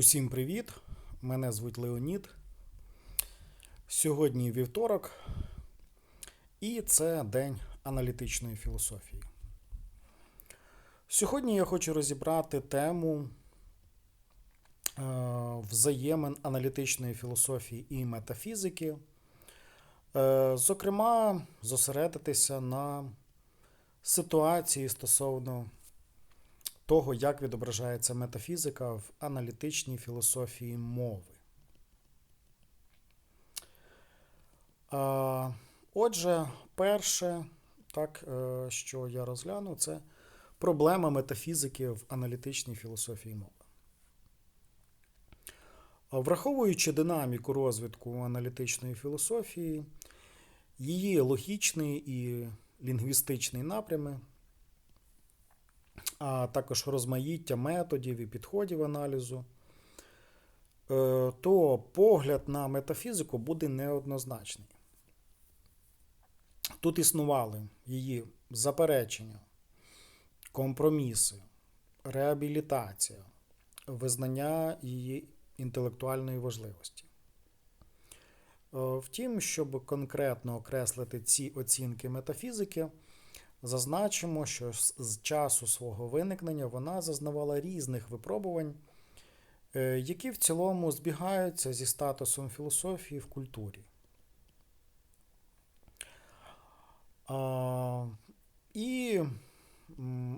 Усім привіт! Мене звуть Леонід. Сьогодні вівторок, і це День аналітичної філософії. Сьогодні я хочу розібрати тему е, взаємин аналітичної філософії і метафізики. Е, Зокрема, зосередитися на ситуації стосовно того, як відображається метафізика в аналітичній філософії мови. Отже, перше, так, е, що я розгляну, це проблема метафізики в аналітичній філософії мови. Враховуючи динаміку розвитку аналітичної філософії, її логічний і лінгвістичний напрями, а також розмаїття методів і підходів аналізу, е, то погляд на метафізику буде неоднозначний. Тут існували її заперечення, компроміси, реабілітація, визнання її інтелектуальної важливості. Е, Втім, щоб конкретно окреслити ці оцінки метафізики, Зазначимо, що з часу свого виникнення вона зазнавала різних випробувань, е, які в цілому збігаються зі статусом філософії в культурі. І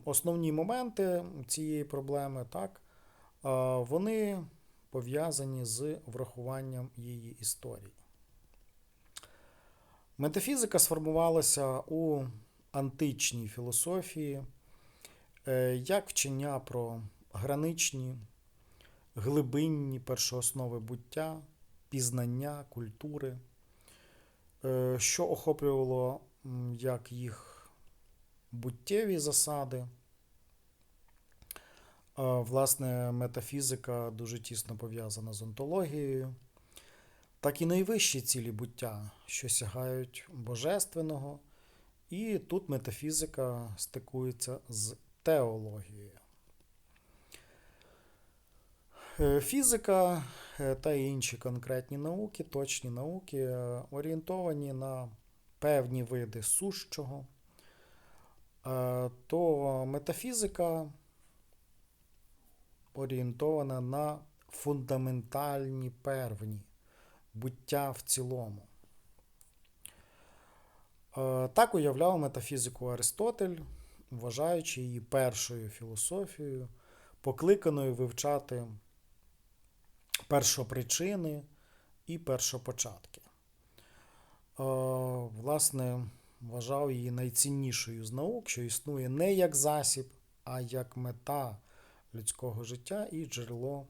основні моменти цієї проблеми, так, вони пов'язані з врахуванням її історії. Метафізика сформувалася у античній філософії, е, як вчення про граничні, глибинні першооснови буття, пізнання, культури, е, що охоплювало як їх буттєві засади. Е, власне, метафізика дуже тісно пов'язана з онтологією, так і найвищі цілі буття, що сягають божественного. І тут метафізика стикується з теологією. Е, фізика е, та інші конкретні науки, точні науки, е, орієнтовані на певні види сущого, то метафізика орієнтована на фундаментальні первні буття в цілому. Е, так уявляв метафізику Аристотель, вважаючи її першою філософією, покликаною вивчати першопричини і першопочатки. Е, власне, вважав її найціннішою з наук, що існує не як засіб, а як мета людського життя і джерело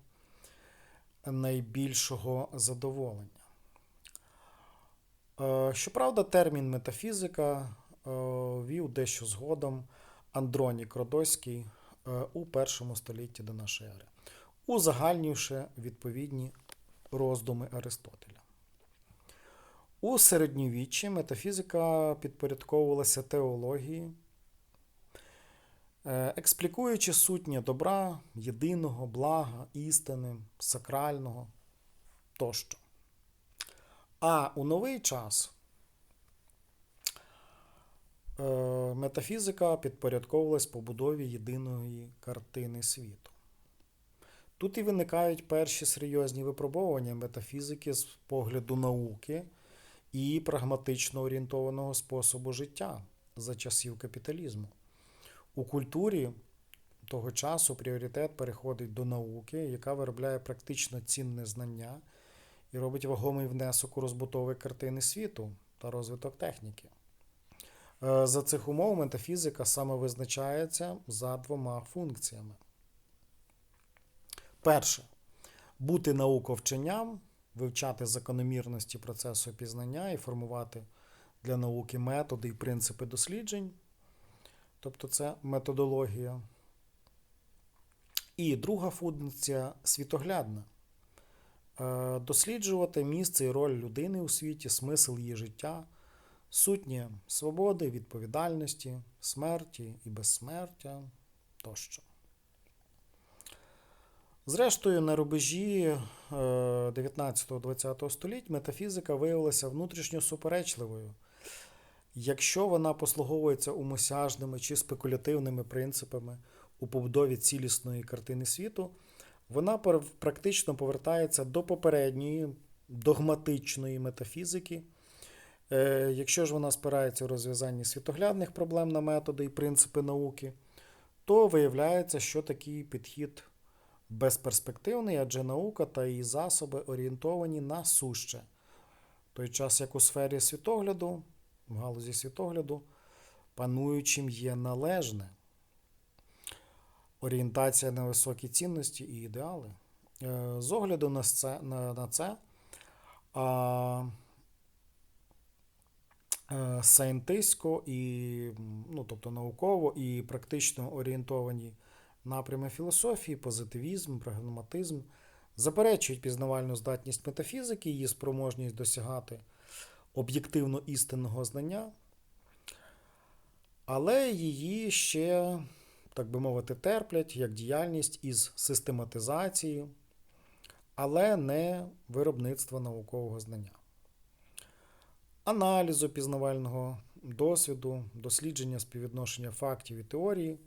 найбільшого задоволення. Е, щоправда, термін метафізика е, вів дещо згодом Андронік Родоський е, у першому столітті до нашої ери, узагальнивши відповідні роздуми Аристотеля. У середньовіччі метафізика підпорядковувалася теології, експлікуючи сутнє добра, єдиного, блага, істини, сакрального тощо. А у новий час е, метафізика підпорядковувалась побудові єдиної картини світу. Тут і виникають перші серйозні випробування метафізики з погляду науки і прагматично орієнтованого способу життя за часів капіталізму. У культурі того часу пріоритет переходить до науки, яка виробляє практично цінне знання і робить вагомий внесок у розбутові картини світу та розвиток техніки. Е, за цих умов метафізика саме визначається за двома функціями. Перше бути науковченням, вивчати закономірності процесу пізнання і формувати для науки методи і принципи досліджень. Тобто це методологія. І друга функція світоглядна. Е, досліджувати місце і роль людини у світі, смисл її життя, сутні свободи, відповідальності, смерті і безсмертя тощо. Зрештою, на рубежі 19-20 століть метафізика виявилася внутрішньо суперечливою. Якщо вона послуговується умосяжними чи спекулятивними принципами у побудові цілісної картини світу, вона практично повертається до попередньої догматичної метафізики. Е, Якщо ж вона спирається у розв'язанні світоглядних проблем на методи і принципи науки, то виявляється, що такий підхід безперспективний, адже наука та її засоби орієнтовані на суще. В той час, як у сфері світогляду, в галузі світогляду, пануючим є належне орієнтація на високі цінності і ідеали. Е, З огляду на це, на, це а, е, і, ну, тобто науково і практично орієнтовані напрями філософії, позитивізм, прагматизм заперечують пізнавальну здатність метафізики, її спроможність досягати об'єктивно істинного знання, але її ще, так би мовити, терплять як діяльність із систематизації, але не виробництва наукового знання. Аналізу пізнавального досвіду, дослідження співвідношення фактів і теорії,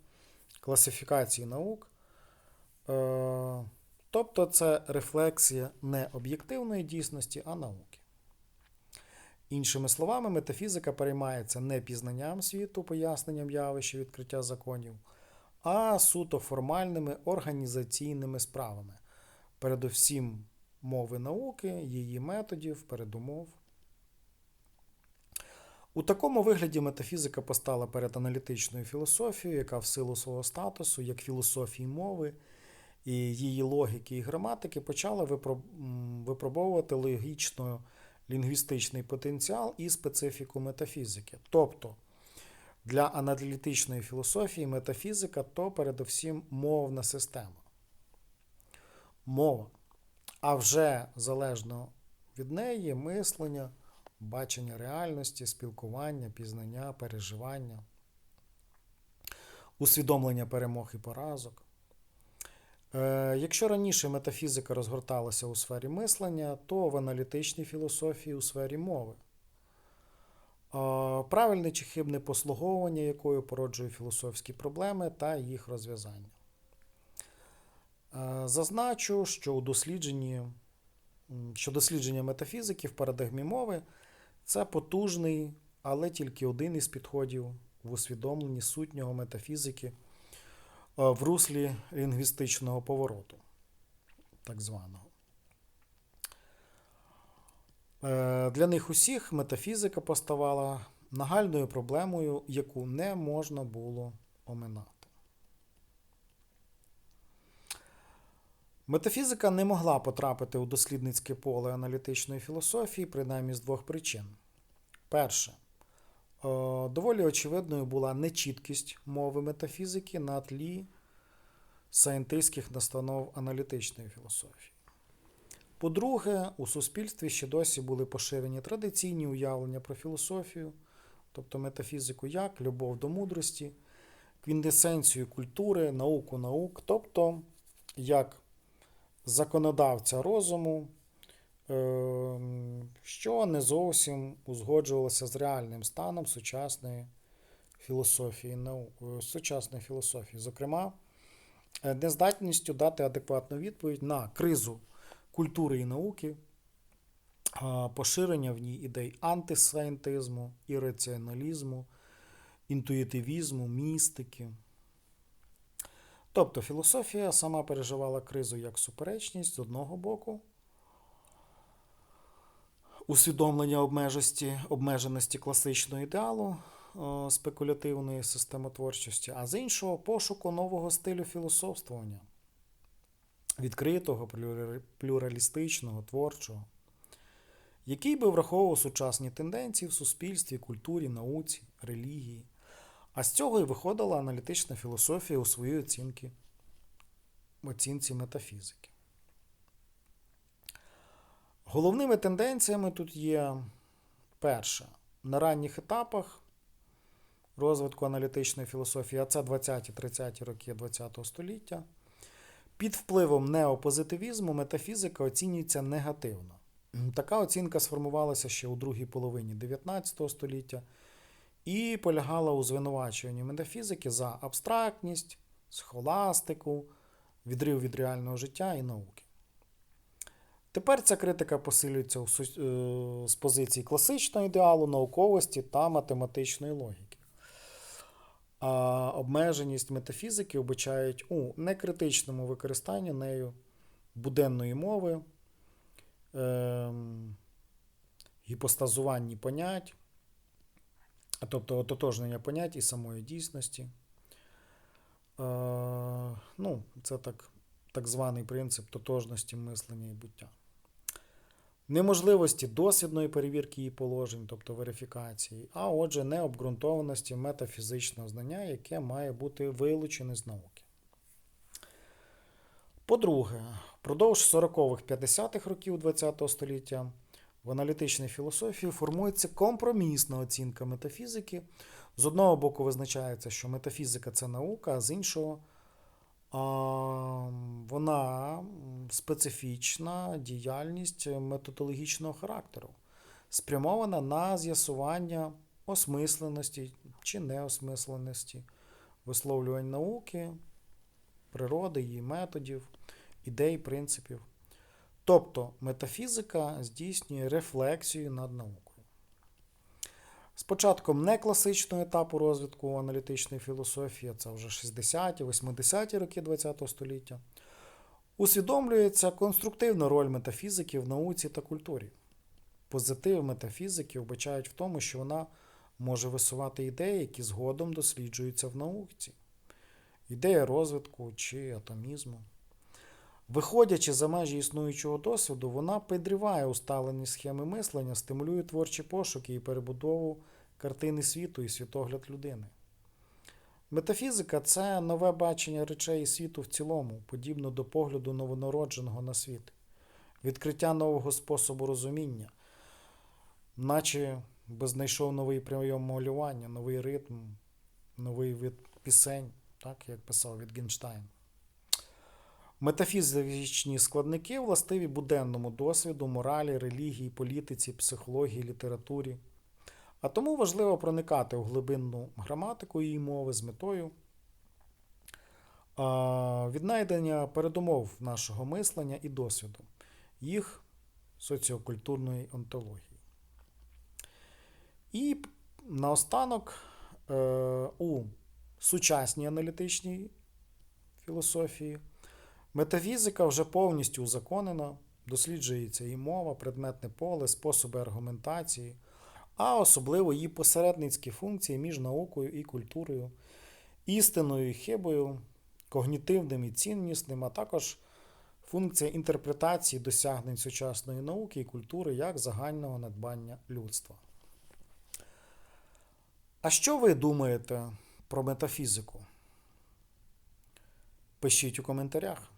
класифікації наук. Е, Тобто це рефлексія не об'єктивної дійсності, а науки. Іншими словами, метафізика переймається не пізнанням світу, поясненням явищ і відкриття законів, а суто формальними організаційними справами, передусім мови науки, її методів, передумов. У такому вигляді метафізика постала перед аналітичною філософією, яка в силу свого статусу, як філософії мови і її логіки і граматики, почала випробовувати логічно лінгвістичний потенціал і специфіку метафізики. Тобто для аналітичної філософії метафізика то передусім мовна система. Мова. А вже залежно від неї мислення, бачення реальності, спілкування, пізнання, переживання, усвідомлення перемог і поразок. Е, Якщо раніше метафізика розгорталася у сфері мислення, то в аналітичній філософії у сфері мови. Правильне чи хибне послуговування якою породжує філософські проблеми та їх розв'язання. Е, Зазначу, що у дослідженні, що дослідження метафізики в парадигмі мови це потужний, але тільки один із підходів в усвідомленні сутнього метафізики е, в руслі лінгвістичного повороту, так званого. Е, Для них усіх метафізика поставала нагальною проблемою, яку не можна було оминати. Метафізика не могла потрапити у дослідницьке поле аналітичної філософії, принаймні з двох причин. Перше, е, доволі очевидною була нечіткість мови метафізики на тлі сайентистських настанов аналітичної філософії. По-друге, у суспільстві ще досі були поширені традиційні уявлення про філософію, тобто метафізику як любов до мудрості, квінтесенцію культури, науку наук, тобто як законодавця розуму, е, що не зовсім узгоджувалося з реальним станом сучасної філософії наук, е, сучасної філософії. Зокрема, е, нездатністю дати адекватну відповідь на кризу культури і науки, поширення в ній ідей антисайентизму, ірраціоналізму, інтуїтивізму, містики. Тобто філософія сама переживала кризу як суперечність з одного боку, усвідомлення обмежості, обмеженості класичного ідеалу е, спекулятивної системотворчості, а з іншого пошуку нового стилю філософствування, відкритого, плюралістичного, творчого, який би враховував сучасні тенденції в суспільстві, культурі, науці, релігії. А з цього і виходила аналітична філософія у своїй оцінки, оцінці метафізики. Головними тенденціями тут є перше, на ранніх етапах розвитку аналітичної філософії, а це 20-30 роки ХХ століття, Під впливом неопозитивізму метафізика оцінюється негативно. Така оцінка сформувалася ще у другій половині 19 століття і полягала у звинувачуванні метафізики за абстрактність, схоластику, відрив від реального життя і науки. Тепер ця критика посилюється е, з позиції класичного ідеалу науковості та математичної логіки. А обмеженість метафізики вбачають у некритичному використанні нею буденної мови, ем, гіпостазуванні понять, тобто ототожнення понять і самої дійсності. Е, ну, це так, так званий принцип тотожності мислення і буття. Неможливості дослідної перевірки її положень, тобто верифікації, а отже, необґрунтованості метафізичного знання, яке має бути вилучене з науки. По-друге, впродовж 40-х-50-х років ХХ століття в аналітичній філософії формується компромісна оцінка метафізики. З одного боку, визначається, що метафізика це наука, а з іншого а, вона специфічна діяльність методологічного характеру, спрямована на з'ясування осмисленості чи неосмисленості висловлювань науки, природи, її методів, ідей, принципів. Тобто метафізика здійснює рефлексію над наукою. З початком некласичного етапу розвитку аналітичної філософії, це вже 60-ті, 80-ті роки ХХ століття, усвідомлюється конструктивна роль метафізики в науці та культурі. Позитив метафізики вбачають в тому, що вона може висувати ідеї, які згодом досліджуються в науці. Ідея розвитку чи атомізму. Виходячи за межі існуючого досвіду, вона підриває усталені схеми мислення, стимулює творчі пошуки і перебудову картини світу і світогляд людини. Метафізика це нове бачення речей і світу в цілому, подібно до погляду новонародженого на світ, відкриття нового способу розуміння, наче би знайшов новий прийом малювання, новий ритм, новий вид пісень, так як писав Вітгенштайн. Метафізичні складники властиві буденному досвіду, моралі, релігії, політиці, психології, літературі. А тому важливо проникати у глибинну граматику її мови з метою віднайдення передумов нашого мислення і досвіду, їх соціокультурної онтології. І наостанок е, у сучасній аналітичній філософії. Метафізика вже повністю узаконена, досліджується і мова, предметне поле, способи аргументації, а особливо її посередницькі функції між наукою і культурою, істиною і хибою, когнітивним і ціннісним, а також функція інтерпретації досягнень сучасної науки і культури як загального надбання людства. А що ви думаєте про метафізику? Пишіть у коментарях.